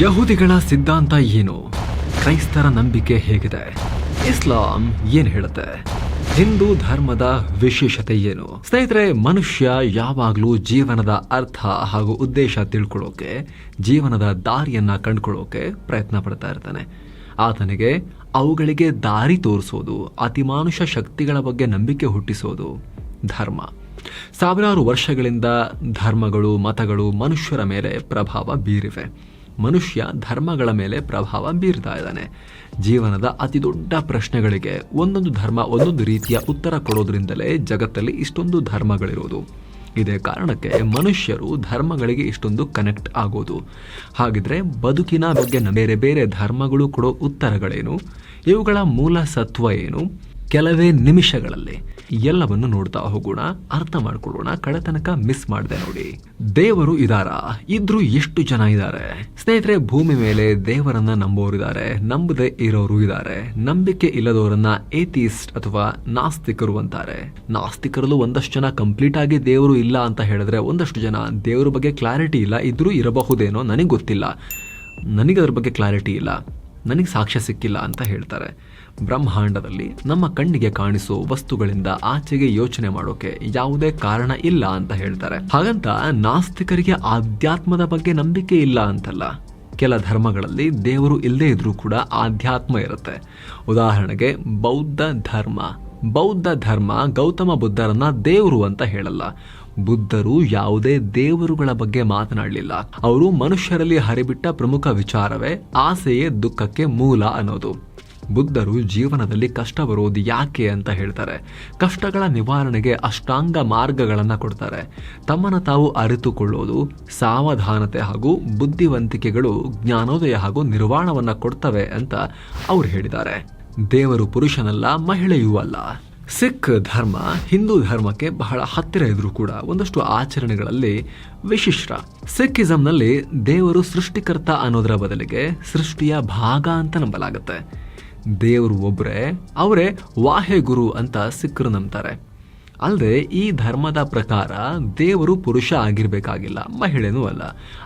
ಯಹೂದಿಗಳ ಸಿದ್ಧಾಂತ ಏನು? ಕ್ರೈಸ್ತರ ನಂಬಿಕೆ ಹೇಗಿದೆ? ಇಸ್ಲಾಂ ಏನ್ ಹೇಳುತ್ತೆ? ಹಿಂದೂ ಧರ್ಮದ ವಿಶೇಷತೆ ಏನು? ಸ್ನೇಹಿತರೆ, ಮನುಷ್ಯ ಯಾವಾಗಲೂ ಜೀವನದ ಅರ್ಥ ಹಾಗೂ ಉದ್ದೇಶ ತಿಳ್ಕೊಳ್ಳೋಕೆ, ಜೀವನದ ದಾರಿಯನ್ನ ಕಂಡುಕೊಳ್ಳೋಕೆ ಪ್ರಯತ್ನ ಪಡ್ತಾ ಇರ್ತಾನೆ. ಆತನಿಗೆ ಅವುಗಳಿಗೆ ದಾರಿ ತೋರಿಸೋದು, ಅತಿಮಾನುಷ ಶಕ್ತಿಗಳ ಬಗ್ಗೆ ನಂಬಿಕೆ ಹುಟ್ಟಿಸೋದು ಧರ್ಮ. ಸಾವಿರಾರು ವರ್ಷಗಳಿಂದ ಧರ್ಮಗಳು, ಮತಗಳು ಮನುಷ್ಯರ ಮೇಲೆ ಪ್ರಭಾವ ಬೀರಿವೆ. ಮನುಷ್ಯ ಧರ್ಮಗಳ ಮೇಲೆ ಪ್ರಭಾವ ಬೀರ್ತಾ ಇದ್ದಾನೆ. ಜೀವನದ ಅತಿ ದೊಡ್ಡ ಪ್ರಶ್ನೆಗಳಿಗೆ ಒಂದೊಂದು ಧರ್ಮ ಒಂದೊಂದು ರೀತಿಯ ಉತ್ತರ ಕೊಡೋದ್ರಿಂದಲೇ ಜಗತ್ತಲ್ಲಿ ಇಷ್ಟೊಂದು ಧರ್ಮಗಳಿರೋದು. ಇದೇ ಕಾರಣಕ್ಕೆ ಮನುಷ್ಯರು ಧರ್ಮಗಳಿಗೆ ಇಷ್ಟೊಂದು ಕನೆಕ್ಟ್ ಆಗೋದು. ಹಾಗಿದ್ರೆ ಬದುಕಿನ ಬಗ್ಗೆ ಬೇರೆ ಬೇರೆ ಧರ್ಮಗಳು ಕೊಡೋ ಉತ್ತರಗಳೇನು? ಇವುಗಳ ಮೂಲ ಸತ್ವ ಏನು? ಕೆಲವೇ ನಿಮಿಷಗಳಲ್ಲಿ ಎಲ್ಲವನ್ನು ನೋಡ್ತಾ ಹೋಗೋಣ, ಅರ್ಥ ಮಾಡ್ಕೊಳ್ಳೋಣ ಕಡೆ ತನಕ ಮಿಸ್ ಮಾಡಿದೆ ನೋಡಿ. ದೇವರು ಇದಾರ? ಇದ್ರು ಎಷ್ಟು ಜನ ಇದ್ದಾರೆ ಸ್ನೇಹಿತರೆ, ಭೂಮಿ ಮೇಲೆ ದೇವರನ್ನ ನಂಬೋರಿದ್ದಾರೆ ನಂಬದೆ ಇರೋರು ಇದ್ದಾರೆ ನಂಬಿಕೆ ಇಲ್ಲದವರನ್ನ ಏಥಿಸ್ಟ್ ಅಥವಾ ನಾಸ್ತಿಕರು ಅಂತಾರೆ. ನಾಸ್ತಿಕರಲ್ಲೂ ಒಂದಷ್ಟು ಜನ ಕಂಪ್ಲೀಟ್ ಆಗಿ ದೇವರು ಇಲ್ಲ ಅಂತ ಹೇಳಿದ್ರೆ ಒಂದಷ್ಟು ಜನ ದೇವರ ಬಗ್ಗೆ ಕ್ಲಾರಿಟಿ ಇಲ್ಲ, ಇದ್ರೂ ಇರಬಹುದೇನೋ ನನಗೆ ಗೊತ್ತಿಲ್ಲ. ನನಗೆ ಅದ್ರ ಬಗ್ಗೆ ಕ್ಲಾರಿಟಿ ಇಲ್ಲ. ನನಗೆ ಸಾಕ್ಷ್ಯ ಸಿಕ್ಕಿಲ್ಲ ಅಂತ ಹೇಳ್ತಾರೆ. ಬ್ರಹ್ಮಾಂಡದಲ್ಲಿ ನಮ್ಮ ಕಣ್ಣಿಗೆ ಕಾಣಿಸೋ ವಸ್ತುಗಳಿಂದ ಆಚೆಗೆ ಯೋಚನೆ ಮಾಡೋಕೆ ಯಾವುದೇ ಕಾರಣ ಇಲ್ಲ ಅಂತ ಹೇಳ್ತಾರೆ. ಹಾಗಂತ ನಾಸ್ತಿಕರಿಗೆ ಆಧ್ಯಾತ್ಮದ ಬಗ್ಗೆ ನಂಬಿಕೆ ಇಲ್ಲ ಅಂತಲ್ಲ. ಕೆಲ ಧರ್ಮಗಳಲ್ಲಿ ದೇವರು ಇಲ್ಲದೇ ಇದ್ರೂ ಕೂಡ ಆಧ್ಯಾತ್ಮ ಇರುತ್ತೆ. ಉದಾಹರಣೆಗೆ ಬೌದ್ಧ ಧರ್ಮ. ಬೌದ್ಧ ಧರ್ಮ ಗೌತಮ ಬುದ್ಧರನ್ನ ದೇವರು ಅಂತ ಹೇಳಲ್ಲ. ಬುದ್ಧರು ಯಾವುದೇ ದೇವರುಗಳ ಬಗ್ಗೆ ಮಾತನಾಡಲಿಲ್ಲ. ಅವರು ಮನುಷ್ಯರಲ್ಲಿ ಹರಿಬಿಟ್ಟ ಪ್ರಮುಖ ವಿಚಾರವೇ ಆಸೆಯೇ ದುಃಖಕ್ಕೆ ಮೂಲ ಅನ್ನೋದು. ಬುದ್ಧರು ಜೀವನದಲ್ಲಿ ಕಷ್ಟ ಬರೋದು ಯಾಕೆ ಅಂತ ಹೇಳ್ತಾರೆ. ಕಷ್ಟಗಳ ನಿವಾರಣೆಗೆ ಅಷ್ಟಾಂಗ ಮಾರ್ಗಗಳನ್ನು ಕೊಡ್ತಾರೆ. ತಮ್ಮನ್ನು ತಾವು ಅರಿತುಕೊಳ್ಳೋದು, ಸಾವಧಾನತೆ ಹಾಗೂ ಬುದ್ಧಿವಂತಿಕೆಗಳು ಜ್ಞಾನೋದಯ ಹಾಗೂ ನಿರ್ವಾಣವನ್ನ ಕೊಡ್ತವೆ ಅಂತ ಅವ್ರು ಹೇಳಿದ್ದಾರೆ. ದೇವರು ಪುರುಷನಲ್ಲ, ಮಹಿಳೆಯೂ ಅಲ್ಲ. ಸಿಖ್ ಧರ್ಮ, ಹಿಂದೂ ಧರ್ಮಕ್ಕೆ ಬಹಳ ಹತ್ತಿರ ಇದ್ರೂ ಕೂಡ ಒಂದಷ್ಟು ಆಚರಣೆಗಳಲ್ಲಿ ವಿಶಿಷ್ಟ. ಸಿಖಿಸಂನಲ್ಲಿ ದೇವರು ಸೃಷ್ಟಿಕರ್ತ ಅನ್ನೋದರ ಬದಲಿಗೆ ಸೃಷ್ಟಿಯ ಭಾಗ ಅಂತ ನಂಬಲಾಗುತ್ತೆ. ದೇವರು ಒಬ್ಬರೇ ಅವರೇ ವಾಹೆ ಗುರು ಅಂತ ಸಿಖ್ರು ನಂಬ್ತಾರೆ. ಅಲ್ಲದೆ ಈ ಧರ್ಮದ ಪ್ರಕಾರ ದೇವರು ಪುರುಷ ಆಗಿರಬೇಕಾಗಿಲ್ಲ, ಮಹಿಳೆನೂ ಅಲ್ಲ.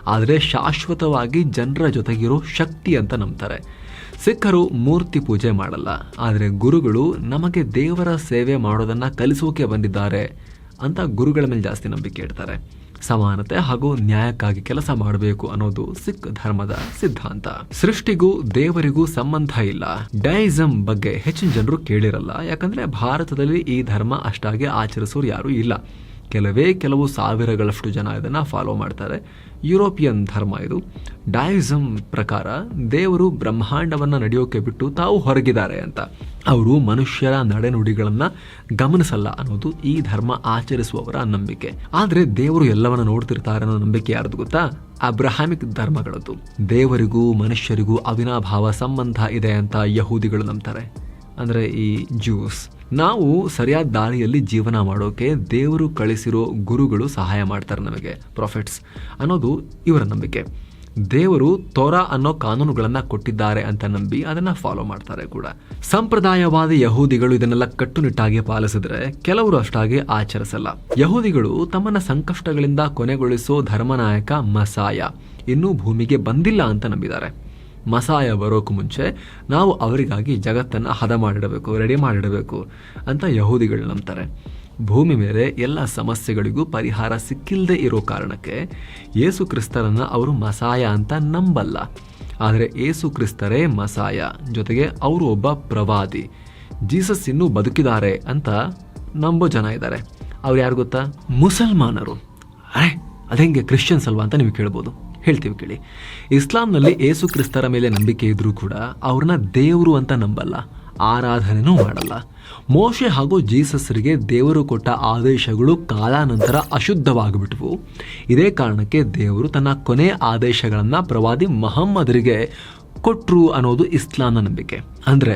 ಆದರೆ ಶಾಶ್ವತವಾಗಿ ಜನರ ಜೊತೆಗಿರೋ ಶಕ್ತಿ ಅಂತ ನಂಬ್ತಾರೆ. ಸಿಖ್ಖರು ಮೂರ್ತಿ ಪೂಜೆ ಮಾಡಲ್ಲ, ಆದರೆ ಗುರುಗಳು ನಮಗೆ ದೇವರ ಸೇವೆ ಮಾಡೋದನ್ನು ಕಲಿಸೋಕೆ ಬಂದಿದ್ದಾರೆ ಅಂತ ಗುರುಗಳ ಮೇಲೆ ಜಾಸ್ತಿ ನಂಬಿಕೆ ಇಡ್ತಾರೆ. ಸಮಾನತೆ ಹಾಗೂ ನ್ಯಾಯಕ್ಕಾಗಿ ಕೆಲಸ ಮಾಡಬೇಕು ಅನ್ನೋದು ಸಿಖ್ ಧರ್ಮದ ಸಿದ್ಧಾಂತ. ಸೃಷ್ಟಿಗೂ ದೇವರಿಗೂ ಸಂಬಂಧ ಇಲ್ಲ. ಡೈಸಮ್ ಬಗ್ಗೆ ಹೆಚ್ಚಿನ ಜನರು ಕೇಳಿರಲ್ಲ, ಯಾಕಂದ್ರೆ ಭಾರತದಲ್ಲಿ ಈ ಧರ್ಮ ಅಷ್ಟಾಗಿ ಆಚರಿಸೋರು ಯಾರೂ ಇಲ್ಲ. ಕೆಲವೇ ಕೆಲವು ಸಾವಿರಗಳಷ್ಟು ಜನ ಇದನ್ನ ಫಾಲೋ ಮಾಡ್ತಾರೆ. ಯುರೋಪಿಯನ್ ಧರ್ಮ ಇದು. ಡಾಯಿಸಮ್ ಪ್ರಕಾರ ದೇವರು ಬ್ರಹ್ಮಾಂಡವನ್ನು ನಡೆಯೋಕೆ ಬಿಟ್ಟು ತಾವು ಹೊರಗಿದ್ದಾರೆ ಅಂತ. ಅವರು ಮನುಷ್ಯರ ನಡೆನುಡಿಗಳನ್ನು ಗಮನಿಸಲ್ಲ ಅನ್ನೋದು ಈ ಧರ್ಮ ಆಚರಿಸುವವರ ನಂಬಿಕೆ. ಆದರೆ ದೇವರು ಎಲ್ಲವನ್ನ ನೋಡ್ತಿರ್ತಾರೆ ಅನ್ನೋ ನಂಬಿಕೆ ಯಾರ್ದು ಗೊತ್ತಾ? ಅಬ್ರಹಾಮಿಕ್ ಧರ್ಮಗಳದ್ದು. ದೇವರಿಗೂ ಮನುಷ್ಯರಿಗೂ ಅವಿನಾಭಾವ ಸಂಬಂಧ ಇದೆ ಅಂತ ಯಹೂದಿಗಳು ನಂಬ್ತಾರೆ. ಅಂದರೆ ಈ ಜ್ಯೂಸ್ ನಾವು ಸರಿಯಾದ ದಾರಿಯಲ್ಲಿ ಜೀವನ ಮಾಡೋಕೆ ದೇವರು ಕಳಿಸಿರೋ ಗುರುಗಳು ಸಹಾಯ ಮಾಡ್ತಾರೆ ನಮಗೆ ಪ್ರಾಫಿಟ್ಸ್ ಅನ್ನೋದು ಇವರ ನಂಬಿಕೆ. ದೇವರು ತೋರ ಅನ್ನೋ ಕಾನೂನುಗಳನ್ನು ಕೊಟ್ಟಿದ್ದಾರೆ ಅಂತ ನಂಬಿ ಅದನ್ನು ಫಾಲೋ ಮಾಡ್ತಾರೆ ಕೂಡ. ಸಂಪ್ರದಾಯವಾದಿ ಯಹೂದಿಗಳು ಇದನ್ನೆಲ್ಲ ಕಟ್ಟುನಿಟ್ಟಾಗಿ ಪಾಲಿಸಿದ್ರೆ ಕೆಲವರು ಅಷ್ಟಾಗಿ ಆಚರಿಸಲ್ಲ. ಯಹೂದಿಗಳು ತಮ್ಮನ್ನ ಸಂಕಷ್ಟಗಳಿಂದ ಕೊನೆಗೊಳಿಸೋ ಧರ್ಮನಾಯಕ ಮಸಾಯ ಇನ್ನೂ ಭೂಮಿಗೆ ಬಂದಿಲ್ಲ ಅಂತ ನಂಬಿದ್ದಾರೆ. ಮಸಾಯ ಬರೋಕು ಮುಂಚೆ ನಾವು ಅವರಿಗಾಗಿ ಜಗತ್ತನ್ನು ಹದ ಮಾಡಿಡಬೇಕು, ರೆಡಿ ಮಾಡಿಡಬೇಕು ಅಂತ ಯಹೂದಿಗಳು ನಂಬ್ತಾರೆ. ಭೂಮಿ ಮೇಲೆ ಎಲ್ಲ ಸಮಸ್ಯೆಗಳಿಗೂ ಪರಿಹಾರ ಸಿಕ್ಕಿಲ್ಲದೆ ಇರೋ ಕಾರಣಕ್ಕೆ ಏಸು ಕ್ರಿಸ್ತರನ್ನು ಅವರು ಮಸಾಯ ಅಂತ ನಂಬಲ್ಲ. ಆದರೆ ಏಸು ಕ್ರಿಸ್ತರೇ ಮಸಾಯ, ಜೊತೆಗೆ ಅವರು ಒಬ್ಬ ಪ್ರವಾದಿ. ಜೀಸಸ್ ಇನ್ನೂ ಬದುಕಿದ್ದಾರೆ ಅಂತ ನಂಬೋ ಜನ ಇದ್ದಾರೆ. ಅವ್ರು ಯಾರು ಗೊತ್ತಾ? ಮುಸಲ್ಮಾನರು. ಅರೆ ಅದೆಂಗೆ ಕ್ರಿಶ್ಚಿಯನ್ಸ್ ಅಲ್ವಾ ಅಂತ ನೀವು ಕೇಳ್ಬೋದು. ಹೇಳ್ತೀವಿ ಕೇಳಿ. ಇಸ್ಲಾಂನಲ್ಲಿ ಏಸು ಕ್ರಿಸ್ತರ ಮೇಲೆ ನಂಬಿಕೆ ಇದ್ರೂ ಕೂಡ ಅವ್ರನ್ನ ದೇವರು ಅಂತ ನಂಬಲ್ಲ, ಆರಾಧನೆನೂ ಮಾಡಲ್ಲ. ಮೋಶೆ ಹಾಗೂ ಜೀಸಸ್ರಿಗೆ ದೇವರು ಕೊಟ್ಟ ಆದೇಶಗಳು ಕಾಲಾನಂತರ ಅಶುದ್ಧವಾಗಿಬಿಟ್ವು. ಇದೇ ಕಾರಣಕ್ಕೆ ದೇವರು ತನ್ನ ಕೊನೆ ಆದೇಶಗಳನ್ನು ಪ್ರವಾದಿ ಮಹಮ್ಮದರಿಗೆ ಕೊಟ್ರು ಅನ್ನೋದು ಇಸ್ಲಾಂನ ನಂಬಿಕೆ. ಅಂದರೆ,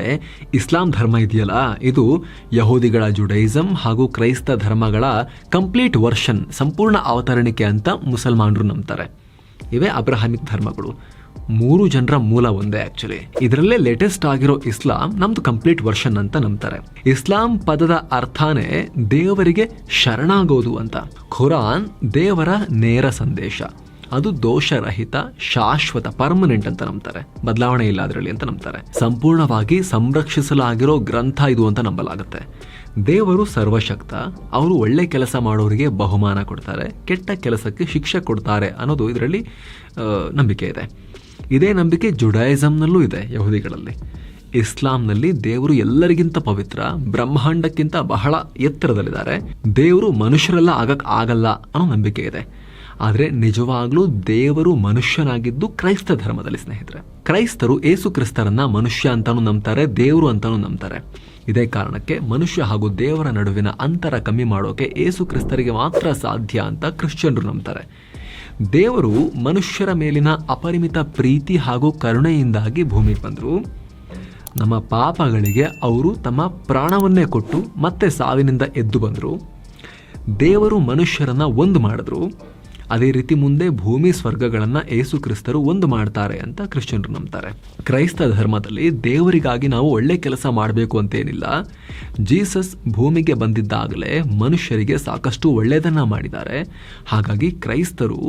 ಇಸ್ಲಾಂ ಧರ್ಮ ಇದೆಯಲ್ಲ, ಇದು ಯಹೂದಿಗಳ ಜುಡೈಸಮ್ ಹಾಗೂ ಕ್ರೈಸ್ತ ಧರ್ಮಗಳ ಕಂಪ್ಲೀಟ್ ವರ್ಷನ್, ಸಂಪೂರ್ಣ ಅವತರಣಿಕೆ ಅಂತ ಮುಸಲ್ಮಾನರು ನಂಬ್ತಾರೆ. ಇವೇ ಅಬ್ರಹಾಮಿಕ್ ಧರ್ಮಗಳು. ಮೂರು ಜನರ ಮೂಲ ಒಂದೇ ಆಕ್ಚುಲಿ ಇದರಲ್ಲೇ ಲೇಟೆಸ್ಟ್ ಆಗಿರೋ ಇಸ್ಲಾಂ ನಮ್ದು ಕಂಪ್ಲೀಟ್ ವರ್ಷನ್ ಅಂತ ನಂಬ್ತಾರೆ. ಇಸ್ಲಾಂ ಪದದ ಅರ್ಥನೇ ದೇವರಿಗೆ ಶರಣಾಗೋದು ಅಂತ. ಖುರಾನ್ ದೇವರ ನೇರ ಸಂದೇಶ. ಅದು ದೋಷರಹಿತ, ಶಾಶ್ವತ ಪರ್ಮನೆಂಟ್ ಅಂತ ನಂಬ್ತಾರೆ. ಬದಲಾವಣೆ ಇಲ್ಲ ಅದರಲ್ಲಿ ಅಂತ ನಂಬ್ತಾರೆ. ಸಂಪೂರ್ಣವಾಗಿ ಸಂರಕ್ಷಿಸಲಾಗಿರೋ ಗ್ರಂಥ ಇದು ಅಂತ ನಂಬಲಾಗುತ್ತೆ. ದೇವರು ಸರ್ವಶಕ್ತ, ಅವರು ಒಳ್ಳೆ ಕೆಲಸ ಮಾಡೋರಿಗೆ ಬಹುಮಾನ ಕೊಡ್ತಾರೆ, ಕೆಟ್ಟ ಕೆಲಸಕ್ಕೆ ಶಿಕ್ಷೆ ಕೊಡ್ತಾರೆ ಅನ್ನೋದು ಇದರಲ್ಲಿ ನಂಬಿಕೆ ಇದೆ. ಇದೇ ನಂಬಿಕೆ ಜುಡಾಯಿಸಮ್ನಲ್ಲೂ ಇದೆ ಯಹೂದಿಗಳಲ್ಲಿ. ಇಸ್ಲಾಂನಲ್ಲಿ ದೇವರು ಎಲ್ಲರಿಗಿಂತ ಪವಿತ್ರ, ಬ್ರಹ್ಮಾಂಡಕ್ಕಿಂತ ಬಹಳ ಎತ್ತರದಲ್ಲಿದ್ದಾರೆ. ದೇವರು ಮನುಷ್ಯರೆಲ್ಲ ಆಗಕ್ಕೆ ಆಗಲ್ಲ ಅನ್ನೋ ನಂಬಿಕೆ ಇದೆ. ಆದರೆ ನಿಜವಾಗ್ಲೂ ದೇವರು ಮನುಷ್ಯನಾಗಿದ್ದು ಕ್ರೈಸ್ತ ಧರ್ಮದಲ್ಲಿ ಸ್ನೇಹಿತರೆ. ಕ್ರೈಸ್ತರು ಏಸು ಕ್ರಿಸ್ತರನ್ನ ಮನುಷ್ಯ ಅಂತಾನು ನಂಬ್ತಾರೆ, ದೇವರು ಅಂತಾನು ನಂಬ್ತಾರೆ. ಇದೇ ಕಾರಣಕ್ಕೆ ಮನುಷ್ಯ ಹಾಗೂ ದೇವರ ನಡುವಿನ ಅಂತರ ಕಮ್ಮಿ ಮಾಡೋಕೆ ಏಸು ಕ್ರಿಸ್ತರಿಗೆ ಮಾತ್ರ ಸಾಧ್ಯ ಅಂತ ಕ್ರಿಶ್ಚಿಯನ್ರು ನಂಬ್ತಾರೆ. ದೇವರು ಮನುಷ್ಯರ ಮೇಲಿನ ಅಪರಿಮಿತ ಪ್ರೀತಿ ಹಾಗೂ ಕರುಣೆಯಿಂದಾಗಿ ಭೂಮಿಗೆ ಬಂದರು. ನಮ್ಮ ಪಾಪಗಳಿಗೆ ಅವರು ತಮ್ಮ ಪ್ರಾಣವನ್ನೇ ಕೊಟ್ಟು ಮತ್ತೆ ಸಾವಿನಿಂದ ಎದ್ದು ಬಂದರು. ದೇವರು ಮನುಷ್ಯರನ್ನು ಒಂದು ಮಾಡಿದ್ರು. ಅದೇ ರೀತಿ ಮುಂದೆ ಭೂಮಿ ಸ್ವರ್ಗಗಳನ್ನು ಏಸು ಕ್ರಿಸ್ತರು ಒಂದು ಮಾಡ್ತಾರೆ ಅಂತ ಕ್ರಿಶ್ಚಿಯನ್ರು ನಂಬ್ತಾರೆ. ಕ್ರೈಸ್ತ ಧರ್ಮದಲ್ಲಿ ದೇವರಿಗಾಗಿ ನಾವು ಒಳ್ಳೆ ಕೆಲಸ ಮಾಡಬೇಕು ಅಂತೇನಿಲ್ಲ. ಜೀಸಸ್ ಭೂಮಿಗೆ ಬಂದಿದ್ದಾಗಲೇ ಮನುಷ್ಯರಿಗೆ ಸಾಕಷ್ಟು ಒಳ್ಳೆಯದನ್ನ ಮಾಡಿದ್ದಾರೆ. ಹಾಗಾಗಿ ಕ್ರೈಸ್ತರು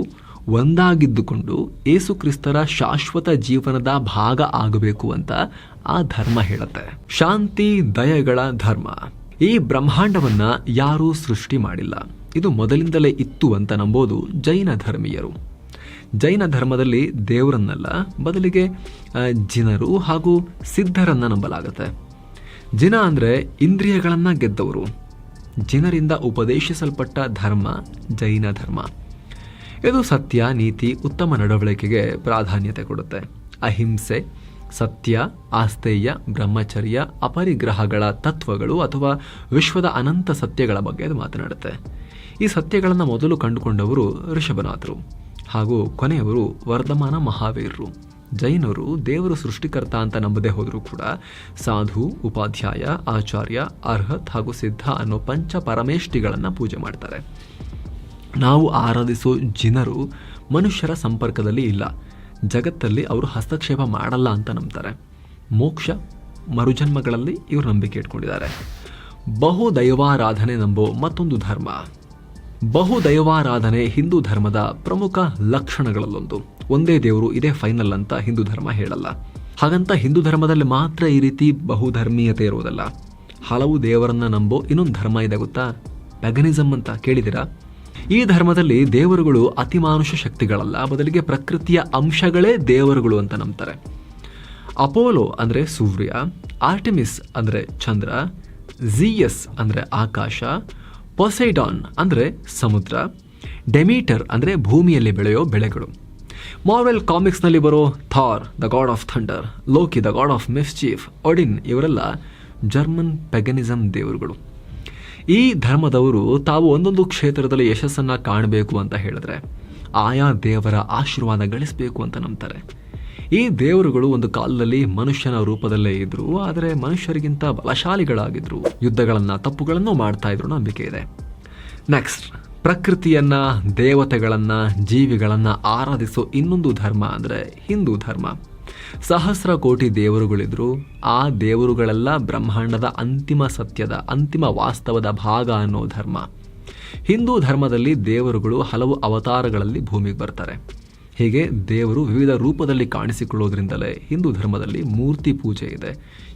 ಒಂದಾಗಿದ್ದುಕೊಂಡು ಏಸು ಕ್ರಿಸ್ತರ ಶಾಶ್ವತ ಜೀವನದ ಭಾಗ ಆಗಬೇಕು ಅಂತ ಆ ಧರ್ಮ ಹೇಳುತ್ತೆ. ಶಾಂತಿ ದಯಗಳ ಧರ್ಮ. ಈ ಬ್ರಹ್ಮಾಂಡವನ್ನ ಯಾರೂ ಸೃಷ್ಟಿ ಮಾಡಿಲ್ಲ. ಇದು ಮೊದಲಿಂದಲೇ ಇತ್ತು ಅಂತ ನಂಬೋದು ಜೈನ ಧರ್ಮೀಯರು. ಜೈನ ಧರ್ಮದಲ್ಲಿ ದೇವರನ್ನಲ್ಲ, ಬದಲಿಗೆ ಜಿನರು ಹಾಗೂ ಸಿದ್ಧರನ್ನ ನಂಬಲಾಗುತ್ತೆ. ಜಿನ ಅಂದರೆ ಇಂದ್ರಿಯಗಳನ್ನು ಗೆದ್ದವರು. ಜಿನರಿಂದ ಉಪದೇಶಿಸಲ್ಪಟ್ಟ ಧರ್ಮ ಜೈನ ಧರ್ಮ. ಇದು ಸತ್ಯ, ನೀತಿ, ಉತ್ತಮ ನಡವಳಿಕೆಗೆ ಪ್ರಾಧಾನ್ಯತೆ ಕೊಡುತ್ತೆ. ಅಹಿಂಸೆ, ಸತ್ಯ ಆಸ್ತೇಯ ಬ್ರಹ್ಮಚರ್ಯ, ಅಪರಿಗ್ರಹಗಳ ತತ್ವಗಳು ಅಥವಾ ವಿಶ್ವದ ಅನಂತ ಸತ್ಯಗಳ ಬಗ್ಗೆ ಮಾತನಾಡುತ್ತೆ. ಈ ಸತ್ಯಗಳನ್ನು ಮೊದಲು ಕಂಡುಕೊಂಡವರು ಋಷಭನಾಥರು ಹಾಗೂ ಕೊನೆಯವರು ವರ್ಧಮಾನ ಮಹಾವೀರರು. ಜೈನರು ದೇವರು ಸೃಷ್ಟಿಕರ್ತ ಅಂತ ನಂಬದೇ ಹೋದರೂ ಕೂಡ ಸಾಧು, ಉಪಾಧ್ಯಾಯ, ಆಚಾರ್ಯ, ಅರ್ಹತ್ ಹಾಗೂ ಸಿದ್ಧ ಅನ್ನೋ ಪಂಚ ಪರಮೇಷ್ಠಿಗಳನ್ನು ಪೂಜೆ ಮಾಡ್ತಾರೆ. ನಾವು ಆರಾಧಿಸೋ ಜಿನರು ಮನುಷ್ಯರ ಸಂಪರ್ಕದಲ್ಲಿ ಇಲ್ಲ. ಜಗತ್ತಲ್ಲಿ ಅವರು ಹಸ್ತಕ್ಷೇಪ ಮಾಡಲ್ಲ ಅಂತ ನಂಬ್ತಾರೆ. ಮೋಕ್ಷ, ಮರುಜನ್ಮಗಳಲ್ಲಿ ಇವರು ನಂಬಿಕೆ ಇಟ್ಕೊಂಡಿದ್ದಾರೆ. ಬಹು ದೈವಾರಾಧನೆ ನಂಬೋ ಮತ್ತೊಂದು ಧರ್ಮ. ಬಹು ದೈವಾರಾಧನೆ ಹಿಂದೂ ಧರ್ಮದ ಪ್ರಮುಖ ಲಕ್ಷಣಗಳಲ್ಲೊಂದು. ಒಂದೇ ದೇವರು ಇದೇ ಫೈನಲ್ ಅಂತ ಹಿಂದೂ ಧರ್ಮ ಹೇಳಲ್ಲ. ಹಾಗಂತ ಹಿಂದೂ ಧರ್ಮದಲ್ಲಿ ಮಾತ್ರ ಈ ರೀತಿ ಬಹುಧರ್ಮೀಯತೆ ಇರುವುದಲ್ಲ. ಹಲವು ದೇವರನ್ನ ನಂಬೋ ಇನ್ನೊಂದು ಧರ್ಮ ಇದೆ ಗೊತ್ತಾ? ಪ್ಯಾಗನಿಸಮ್ ಅಂತ ಕೇಳಿದಿರಾ ಈ ಧರ್ಮದಲ್ಲಿ ದೇವರುಗಳು ಅತಿಮಾನುಷ ಶಕ್ತಿಗಳಲ್ಲ, ಬದಲಿಗೆ ಪ್ರಕೃತಿಯ ಅಂಶಗಳೇ ದೇವರುಗಳು ಅಂತ ನಂಬ್ತಾರೆ. ಅಪೋಲೋ ಅಂದರೆ ಸೂರ್ಯ, ಆರ್ಟಿಮಿಸ್ ಅಂದರೆ ಚಂದ್ರ, ಝಿಯಸ್ ಅಂದರೆ ಆಕಾಶ ಪೊಸೈಡಾನ್ ಅಂದರೆ ಸಮುದ್ರ, ಡೆಮೀಟರ್ ಅಂದರೆ ಭೂಮಿಯಲ್ಲಿ ಬೆಳೆಯೋ ಬೆಳೆಗಳು. ಮಾರ್ವೆಲ್ ಕಾಮಿಕ್ಸ್ನಲ್ಲಿ ಬರೋ Thor, the god of thunder, Loki, the god of mischief, Odin ಇವರೆಲ್ಲ ಜರ್ಮನ್ ಪೆಗನಿಸಮ್ ದೇವರುಗಳು. ಈ ಧರ್ಮದವರು ತಾವು ಒಂದೊಂದು ಕ್ಷೇತ್ರದಲ್ಲಿ ಯಶಸ್ಸನ್ನು ಕಾಣಬೇಕು ಅಂತ ಹೇಳಿದ್ರೆ, ಆಯಾ ದೇವರ ಆಶೀರ್ವಾದ ಗಳಿಸಬೇಕು ಅಂತ ನಂಬ್ತಾರೆ. ಈ ದೇವರುಗಳು ಒಂದು ಕಾಲದಲ್ಲಿ ಮನುಷ್ಯನ ರೂಪದಲ್ಲೇ ಇದ್ರು, ಆದರೆ ಮನುಷ್ಯರಿಗಿಂತ ಬಲಶಾಲಿಗಳಾಗಿದ್ರು. ಯುದ್ಧಗಳನ್ನ, ತಪ್ಪುಗಳನ್ನು ಮಾಡ್ತಾ ಇದ್ರು ನಂಬಿಕೆ ಇದೆ. ನೆಕ್ಸ್ಟ್ ಪ್ರಕೃತಿಯನ್ನ, ದೇವತೆಗಳನ್ನ, ಜೀವಿಗಳನ್ನ ಆರಾಧಿಸೋ ಇನ್ನೊಂದು ಧರ್ಮ ಅಂದ್ರೆ ಹಿಂದೂ ಧರ್ಮ. ಸಹಸ್ರ ಕೋಟಿ ದೇವರುಗಳಿದ್ರು, ಆ ದೇವರುಗಳೆಲ್ಲ ಬ್ರಹ್ಮಾಂಡದ ಅಂತಿಮ ಸತ್ಯದ, ಅಂತಿಮ ವಾಸ್ತವದ ಭಾಗ ಅನ್ನೋ ಧರ್ಮ. ಹಿಂದೂ ಧರ್ಮದಲ್ಲಿ ದೇವರುಗಳು ಹಲವು ಅವತಾರಗಳಲ್ಲಿ ಭೂಮಿಗೆ ಬರ್ತಾರೆ. ಹೀಗೆ ದೇವರು ವಿವಿಧ ರೂಪದಲ್ಲಿ ಕಾಣಿಸಿಕೊಳ್ಳೋದ್ರಿಂದಲೇ ಹಿಂದೂ ಧರ್ಮದಲ್ಲಿ ಮೂರ್ತಿ ಪೂಜೆ ಇದೆ.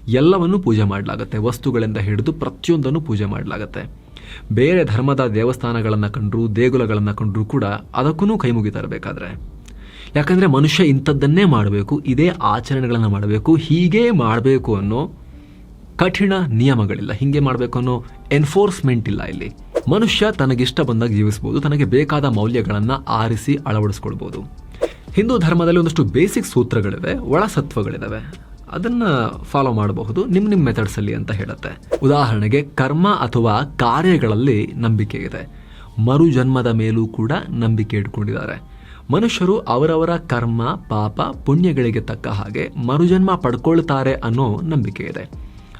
ಎಲ್ಲವನ್ನೂ ಪೂಜೆ ಮಾಡಲಾಗುತ್ತೆ. ವಸ್ತುಗಳಿಂದ ಹಿಡಿದು ಪ್ರತಿಯೊಂದನ್ನು ಪೂಜೆ ಮಾಡಲಾಗುತ್ತೆ. ಬೇರೆ ಧರ್ಮದ ದೇವಸ್ಥಾನಗಳನ್ನು ಕಂಡರೂ, ದೇಗುಲಗಳನ್ನು ಕಂಡರೂ ಕೂಡ ಅದಕ್ಕೂ ಕೈ ಮುಗಿತಾರಬೇಕಾದ್ರೆ ಯಾಕಂದರೆ ಮನುಷ್ಯ ಇಂಥದ್ದನ್ನೇ ಮಾಡಬೇಕು, ಇದೇ ಆಚರಣೆಗಳನ್ನು ಮಾಡಬೇಕು, ಹೀಗೇ ಮಾಡಬೇಕು ಅನ್ನೋ ಕಠಿಣ ನಿಯಮಗಳಿಲ್ಲ. ಹೀಗೆ ಮಾಡಬೇಕು ಅನ್ನೋ ಎನ್ಫೋರ್ಸ್ಮೆಂಟ್ ಇಲ್ಲ ಇಲ್ಲಿ. ಮನುಷ್ಯ ತನಗಿಷ್ಟ ಬಂದಾಗ ಜೀವಿಸ್ಬೋದು, ತನಗೆ ಬೇಕಾದ ಮೌಲ್ಯಗಳನ್ನು ಆರಿಸಿ ಅಳವಡಿಸ್ಕೊಳ್ಬೋದು. ಹಿಂದೂ ಧರ್ಮದಲ್ಲಿ ಒಂದಷ್ಟು ಬೇಸಿಕ್ ಸೂತ್ರಗಳಿವೆ, ಒಳಸತ್ವಗಳಿದಾವೆ. ಅದನ್ನ ಫಾಲೋ ಮಾಡಬಹುದು ನಿಮ್ಮ ನಿಮ್ಮ ಮೆಥಡ್ಸಲ್ಲಿ ಅಂತ ಹೇಳುತ್ತೆ. ಉದಾಹರಣೆಗೆ ಕರ್ಮ ಅಥವಾ ಕಾರ್ಯಗಳಲ್ಲಿ ನಂಬಿಕೆ ಇದೆ. ಮರುಜನ್ಮದ ಮೇಲೂ ಕೂಡ ನಂಬಿಕೆ ಇಟ್ಕೊಂಡಿದ್ದಾರೆ. ಮನುಷ್ಯರು ಅವರವರ ಕರ್ಮ, ಪಾಪ, ಪುಣ್ಯಗಳಿಗೆ ತಕ್ಕ ಹಾಗೆ ಮರುಜನ್ಮ ಪಡ್ಕೊಳ್ತಾರೆ ಅನ್ನೋ ನಂಬಿಕೆ ಇದೆ.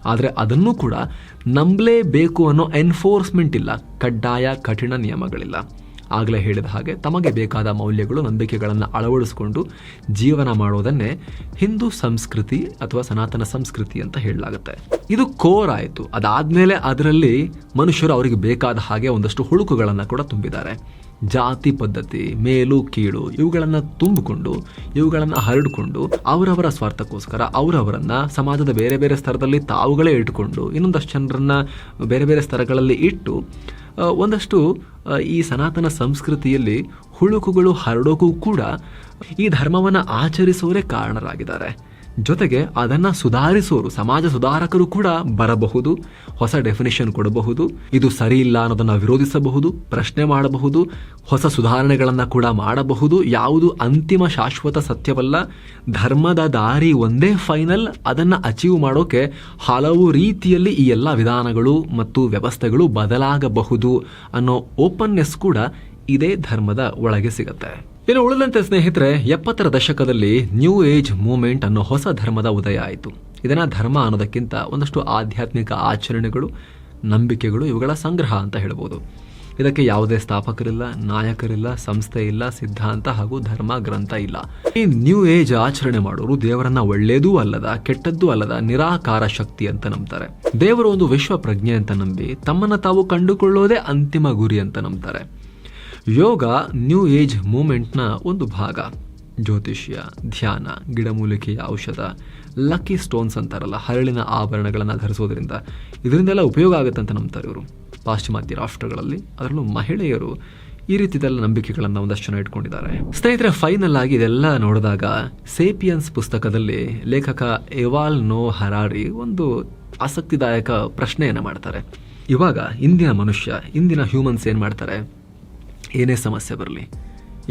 ಆದರೆ ಅದನ್ನು ಕೂಡ ನಂಬಲೇಬೇಕು ಅನ್ನೋ ಎನ್ಫೋರ್ಸ್ಮೆಂಟ್ ಇಲ್ಲ, ಕಡ್ಡಾಯ, ಕಠಿಣ ನಿಯಮಗಳಿಲ್ಲ. ಆಗಲೇ ಹೇಳಿದ ಹಾಗೆ ತಮಗೆ ಬೇಕಾದ ಮೌಲ್ಯಗಳು, ನಂಬಿಕೆಗಳನ್ನು ಅಳವಡಿಸಿಕೊಂಡು ಜೀವನ ಮಾಡೋದನ್ನೇ ಹಿಂದೂ ಸಂಸ್ಕೃತಿ ಅಥವಾ ಸನಾತನ ಸಂಸ್ಕೃತಿ ಅಂತ ಹೇಳಲಾಗುತ್ತೆ. ಇದು ಕೋರ್ ಆಯಿತು. ಅದಾದಮೇಲೆ ಅದರಲ್ಲಿ ಮನುಷ್ಯರು ಅವರಿಗೆ ಬೇಕಾದ ಹಾಗೆ ಒಂದಷ್ಟು ಹುಳುಕುಗಳನ್ನು ಕೂಡ ತುಂಬಿದ್ದಾರೆ. ಜಾತಿ ಪದ್ಧತಿ, ಮೇಲು, ಕೀಳು ಇವುಗಳನ್ನು ತುಂಬಿಕೊಂಡು, ಇವುಗಳನ್ನು ಹರಡಿಕೊಂಡು ಅವರವರ ಸ್ವಾರ್ಥಕ್ಕೋಸ್ಕರ ಅವರವರನ್ನು ಸಮಾಜದ ಬೇರೆ ಬೇರೆ ಸ್ತರದಲ್ಲಿ ತಾವುಗಳೇ ಇಟ್ಕೊಂಡು ಇನ್ನೊಂದಷ್ಟು ಜನರನ್ನು ಬೇರೆ ಬೇರೆ ಸ್ತರಗಳಲ್ಲಿ ಇಟ್ಟು ಒಂದಷ್ಟು ಈ ಸನಾತನ ಸಂಸ್ಕೃತಿಯಲ್ಲಿ ಹುಳುಕುಗಳು ಹರಡೋಕ್ಕೂ ಕೂಡ ಈ ಧರ್ಮವನ್ನು ಆಚರಿಸುವವರೇ ಕಾರಣರಾಗಿದ್ದಾರೆ. ಜೊತೆಗೆ ಅದನ್ನ ಸುಧಾರಿಸೋರು, ಸಮಾಜ ಸುಧಾರಕರು ಕೂಡ ಬರಬಹುದು, ಹೊಸ ಡೆಫಿನೇಷನ್ ಕೊಡಬಹುದು, ಇದು ಸರಿ ಇಲ್ಲ ಅನ್ನೋದನ್ನ ವಿರೋಧಿಸಬಹುದು, ಪ್ರಶ್ನೆ ಮಾಡಬಹುದು, ಹೊಸ ಸುಧಾರಣೆಗಳನ್ನು ಕೂಡ ಮಾಡಬಹುದು. ಯಾವುದು ಅಂತಿಮ ಶಾಶ್ವತ ಸತ್ಯವಲ್ಲ, ಧರ್ಮದ ದಾರಿ ಒಂದೇ ಫೈನಲ್ ಅದನ್ನ ಅಚೀವ್ ಮಾಡೋಕೆ ಹಲವು ರೀತಿಯಲ್ಲಿ ಈ ಎಲ್ಲ ವಿಧಾನಗಳು ಮತ್ತು ವ್ಯವಸ್ಥೆಗಳು ಬದಲಾಗಬಹುದು ಅನ್ನೋ ಓಪನ್ನೆಸ್ ಕೂಡ ಇದೇ ಧರ್ಮದ ಒಳಗೆ ಸಿಗತ್ತೆ. ಇನ್ನು ಉಳಿದಂತೆ ಸ್ನೇಹಿತರೆ, ಎಪ್ಪತ್ತರ ದಶಕದಲ್ಲಿ ನ್ಯೂ ಏಜ್ ಮೂವ್ಮೆಂಟ್ ಅನ್ನೋ ಹೊಸ ಧರ್ಮದ ಉದಯ ಆಯಿತು. ಇದನ್ನು ಧರ್ಮ ಅನ್ನೋದಕ್ಕಿಂತ ಒಂದಷ್ಟು ಆಧ್ಯಾತ್ಮಿಕ ಆಚರಣೆಗಳು, ನಂಬಿಕೆಗಳು ಇವುಗಳ ಸಂಗ್ರಹ ಅಂತ ಹೇಳ್ಬೋದು. ಇದಕ್ಕೆ ಯಾವುದೇ ಸ್ಥಾಪಕರಿಲ್ಲ, ನಾಯಕರಿಲ್ಲ, ಸಂಸ್ಥೆ ಇಲ್ಲ, ಸಿದ್ಧಾಂತ ಹಾಗೂ ಧರ್ಮ ಗ್ರಂಥ ಇಲ್ಲ. ಈ ನ್ಯೂ ಏಜ್ ಆಚರಣೆ ಮಾಡೋರು ದೇವರನ್ನ ಒಳ್ಳೇದೂ ಅಲ್ಲದ, ಕೆಟ್ಟದ್ದೂ ಅಲ್ಲದ ನಿರಾಕಾರ ಶಕ್ತಿ ಅಂತ ನಂಬ್ತಾರೆ. ದೇವರು ಒಂದು ವಿಶ್ವ ಪ್ರಜ್ಞೆ ಅಂತ ನಂಬಿ, ತಮ್ಮನ್ನ ತಾವು ಕಂಡುಕೊಳ್ಳೋದೇ ಅಂತಿಮ ಗುರಿ ಅಂತ ನಂಬ್ತಾರೆ. ಯೋಗ ನ್ಯೂ ಏಜ್ ಮೂಮೆಂಟ್ನ ಒಂದು ಭಾಗ. ಜ್ಯೋತಿಷ್ಯ, ಧ್ಯಾನ, ಗಿಡಮೂಲಿಕೆಯ ಔಷಧ ಲಕ್ಕಿ ಸ್ಟೋನ್ಸ್ ಅಂತಾರಲ್ಲ, ಹರಳಿನ ಆಭರಣಗಳನ್ನು ಧರಿಸೋದ್ರಿಂದ ಇದರಿಂದೆಲ್ಲ ಉಪಯೋಗ ಆಗುತ್ತೆ ಅಂತ ನಂಬ್ತಾರೆ ಇವರು. ಪಾಶ್ಚಿಮಾತ್ಯ ರಾಷ್ಟ್ರಗಳಲ್ಲಿ, ಅದರಲ್ಲೂ ಮಹಿಳೆಯರು ಈ ರೀತಿದೆಲ್ಲ ನಂಬಿಕೆಗಳನ್ನು ಒಂದಷ್ಟು ಜನ ಇಟ್ಕೊಂಡಿದ್ದಾರೆ. ಸ್ನೇಹಿತರೆ ಫೈನಲ್ ಆಗಿ ಇದೆಲ್ಲ ನೋಡಿದಾಗ ಸೇಪಿಯನ್ಸ್ ಪುಸ್ತಕದಲ್ಲಿ ಲೇಖಕ ಎವಾಲ್ ನೋ ಹರಾರಿ ಒಂದು ಆಸಕ್ತಿದಾಯಕ ಪ್ರಶ್ನೆಯನ್ನು ಮಾಡ್ತಾರೆ. ಇವಾಗ ಇಂದಿನ ಮನುಷ್ಯ, ಇಂದಿನ ಹ್ಯೂಮನ್ಸ್ ಏನು ಮಾಡ್ತಾರೆ? ಏನೇ ಸಮಸ್ಯೆ ಬರಲಿ,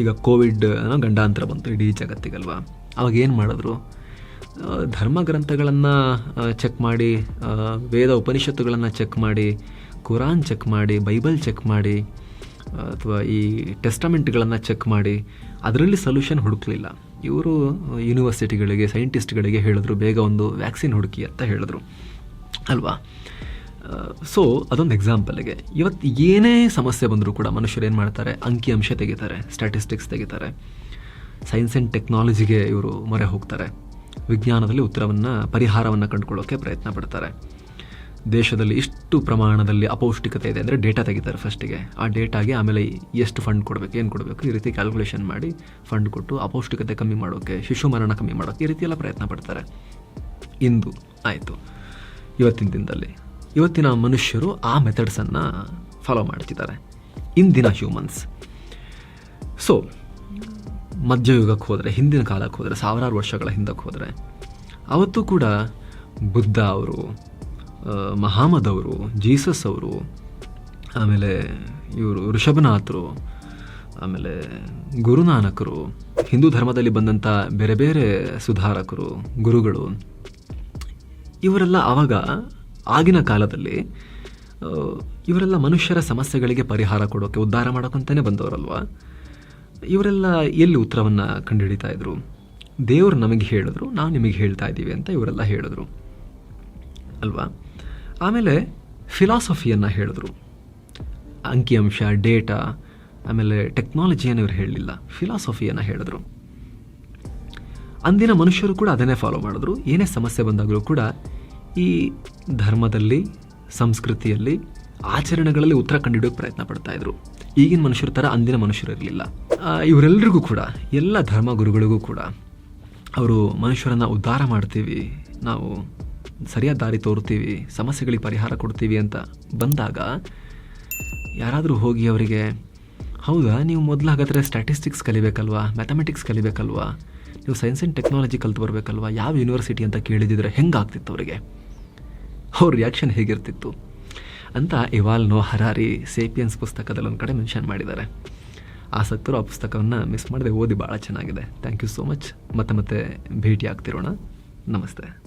ಈಗ ಕೋವಿಡ್ ಗಂಡಾಂತರ ಬಂತು ಇಡೀ ಜಗತ್ತಿಗಲ್ವಾ? ಅವಾಗ ಏನು ಮಾಡಿದ್ರು? ಧರ್ಮ ಗ್ರಂಥಗಳನ್ನು ಚೆಕ್ ಮಾಡಿ ವೇದ ಉಪನಿಷತ್ತುಗಳನ್ನು ಚೆಕ್ ಮಾಡಿ ಕುರಾನ್ ಚೆಕ್ ಮಾಡಿ ಬೈಬಲ್ ಚೆಕ್ ಮಾಡಿ ಅಥವಾ ಈ ಟೆಸ್ಟಮೆಂಟ್ಗಳನ್ನು ಚೆಕ್ ಮಾಡಿ, ಅದರಲ್ಲಿ ಸೊಲ್ಯೂಷನ್ ಹುಡುಕಲಿಲ್ಲ. ಇವರು ಯೂನಿವರ್ಸಿಟಿಗಳಿಗೆ ಸೈಂಟಿಸ್ಟ್ಗಳಿಗೆ ಹೇಳಿದ್ರು, ಬೇಗ ಒಂದು ವ್ಯಾಕ್ಸಿನ್ ಹುಡುಕಿ ಅಂತ ಹೇಳಿದ್ರು. ಅಲ್ವಾ? ಸೊ ಅದೊಂದು ಎಕ್ಸಾಂಪಲ್ಗೆ ಇವತ್ತು ಏನೇ ಸಮಸ್ಯೆ ಬಂದರೂ ಕೂಡ ಮನುಷ್ಯರು ಏನು ಮಾಡ್ತಾರೆ? ಅಂಕಿಅಂಶ ತೆಗಿತಾರೆ ಸ್ಟ್ಯಾಟಿಸ್ಟಿಕ್ಸ್ ತೆಗಿತಾರೆ. ಸೈನ್ಸ್ ಆ್ಯಂಡ್ ಟೆಕ್ನಾಲಜಿಗೆ ಇವರು ಮೊರೆ ಹೋಗ್ತಾರೆ. ವಿಜ್ಞಾನದಲ್ಲಿ ಉತ್ತರವನ್ನು, ಪರಿಹಾರವನ್ನು ಕಂಡುಕೊಳ್ಳೋಕೆ ಪ್ರಯತ್ನ ಪಡ್ತಾರೆ. ದೇಶದಲ್ಲಿ ಇಷ್ಟು ಪ್ರಮಾಣದಲ್ಲಿ ಅಪೌಷ್ಟಿಕತೆ ಇದೆ ಅಂದರೆ ಡೇಟಾ ತೆಗಿತಾರೆ ಫಸ್ಟಿಗೆ ಆ ಡೇಟಾಗೆ ಆಮೇಲೆ ಎಷ್ಟು ಫಂಡ್ ಕೊಡಬೇಕು, ಏನು ಕೊಡಬೇಕು? ಈ ರೀತಿ ಕ್ಯಾಲ್ಕುಲೇಷನ್ ಮಾಡಿ ಫಂಡ್ ಕೊಟ್ಟು ಅಪೌಷ್ಟಿಕತೆ ಕಮ್ಮಿ ಮಾಡೋಕ್ಕೆ ಶಿಶು ಮರಣ ಕಮ್ಮಿ ಮಾಡೋಕ್ಕೆ ಈ ರೀತಿಯೆಲ್ಲ ಪ್ರಯತ್ನ ಪಡ್ತಾರೆ. ಇಂದು ಆಯಿತು. ಇವತ್ತಿನ ದಿನದಲ್ಲಿ. ಇವತ್ತಿನ ಮನುಷ್ಯರು ಆ ಮೆಥಡ್ಸನ್ನು ಫಾಲೋ ಮಾಡ್ತಿದ್ದಾರೆ. ಇಂದಿನ ಹ್ಯೂಮನ್ಸ್ ಸೊ ಮಧ್ಯಯುಗಕ್ಕೆ ಹೋದರೆ, ಹಿಂದಿನ ಕಾಲಕ್ಕೆ ಹೋದರೆ, ಸಾವಿರಾರು ವರ್ಷಗಳ ಹಿಂದಕ್ಕೆ ಹೋದರೆ, ಅವತ್ತು ಕೂಡ ಬುದ್ಧ ಅವರು ಮಹಾಮದ್ ಅವರು, ಜೀಸಸ್ ಅವರು, ಆಮೇಲೆ ಇವರು ಋಷಭನಾಥರು ಆಮೇಲೆ ಗುರುನಾನಕರು, ಹಿಂದೂ ಧರ್ಮದಲ್ಲಿ ಬಂದಂಥ ಬೇರೆ ಬೇರೆ ಸುಧಾರಕರು, ಗುರುಗಳು, ಇವರೆಲ್ಲ ಆವಾಗ ಆಗಿನ ಕಾಲದಲ್ಲಿ ಇವರೆಲ್ಲ ಮನುಷ್ಯರ ಸಮಸ್ಯೆಗಳಿಗೆ ಪರಿಹಾರ ಕೊಡೋಕೆ ಉದ್ಧಾರ ಮಾಡೋಕ್ಕಂತಾನೆ ಬಂದವರಲ್ವಾ? ಇವರೆಲ್ಲ ಎಲ್ಲಿ ಉತ್ತರವನ್ನು ಕಂಡುಹಿಡಿತಾ ಇದ್ರು? ದೇವರು ನಮಗೆ ಹೇಳಿದ್ರು, ನಾವು ನಿಮಗೆ ಹೇಳ್ತಾ ಇದ್ದೀವಿ ಅಂತ ಇವರೆಲ್ಲ ಹೇಳಿದ್ರು. ಅಲ್ವಾ? ಆಮೇಲೆ ಫಿಲಾಸಫಿಯನ್ನು ಹೇಳಿದ್ರು. ಅಂಕಿಅಂಶ ಡೇಟಾ ಆಮೇಲೆ ಟೆಕ್ನಾಲಜಿಯನ್ನು ಇವರು ಹೇಳಲಿಲ್ಲ. ಫಿಲಾಸಫಿಯನ್ನು ಹೇಳಿದ್ರು. ಅಂದಿನ ಮನುಷ್ಯರು ಕೂಡ ಅದನ್ನೇ ಫಾಲೋ ಮಾಡಿದ್ರು. ಏನೇ ಸಮಸ್ಯೆ ಬಂದಾಗಲೂ ಕೂಡ ಈ ಧರ್ಮದಲ್ಲಿ, ಸಂಸ್ಕೃತಿಯಲ್ಲಿ, ಆಚರಣೆಗಳಲ್ಲಿ ಉತ್ತರ ಕಂಡುಹಿಡಿಯೋಕೆ ಪ್ರಯತ್ನ ಪಡ್ತಾಯಿದ್ರು ಈಗಿನ ಮನುಷ್ಯರ ಥರ ಅಂದಿನ ಮನುಷ್ಯರಿರಲಿಲ್ಲ ಇವರೆಲ್ಲರಿಗೂ ಕೂಡ, ಎಲ್ಲ ಧರ್ಮ ಗುರುಗಳಿಗೂ ಕೂಡ ಅವರು ಮನುಷ್ಯರನ್ನು ಉದ್ಧಾರ ಮಾಡ್ತೀವಿ, ನಾವು ಸರಿಯಾದ ದಾರಿ ತೋರ್ತೀವಿ, ಸಮಸ್ಯೆಗಳಿಗೆ ಪರಿಹಾರ ಕೊಡ್ತೀವಿ ಅಂತ ಬಂದಾಗ ಯಾರಾದರೂ ಹೋಗಿ ಅವರಿಗೆ, ಹೌದಾ, ನೀವು ಮೊದಲು ಹಾಗಾದರೆ ಸ್ಟ್ಯಾಟಿಸ್ಟಿಕ್ಸ್ ಕಲಿಬೇಕಲ್ವಾ ಮ್ಯಾಥಮೆಟಿಕ್ಸ್ ಕಲಿಬೇಕಲ್ವಾ, ನೀವು ಸೈನ್ಸ್ ಆ್ಯಂಡ್ ಟೆಕ್ನಾಲಜಿ ಕಲ್ತು ಬರಬೇಕಲ್ವಾ ಯಾವ ಯೂನಿವರ್ಸಿಟಿ ಅಂತ ಕೇಳಿದಿದ್ರೆ ಹೆಂಗಾಗ್ತಿತ್ತು ಅವರಿಗೆ? ಅವ್ರ ರಿಯಾಕ್ಷನ್ ಹೇಗಿರ್ತಿತ್ತು? ಅಂತ ಇವಾಲ್ ನೋ ಹರಾರಿ ಸೇಪಿಯನ್ಸ್ ಪುಸ್ತಕದಲ್ಲಿ ಒಂದು ಕಡೆ ಮೆನ್ಷನ್ ಮಾಡಿದ್ದಾರೆ. ಆಸಕ್ತರು ಆ ಪುಸ್ತಕವನ್ನು ಮಿಸ್ ಮಾಡದೆ, ಓದಿ ಭಾಳ ಚೆನ್ನಾಗಿದೆ. ಥ್ಯಾಂಕ್ ಯು ಸೋ ಮಚ್ ಮತ್ತೆ ಮತ್ತೆ ಭೇಟಿ ಆಗ್ತಿರೋಣ ನಮಸ್ತೆ.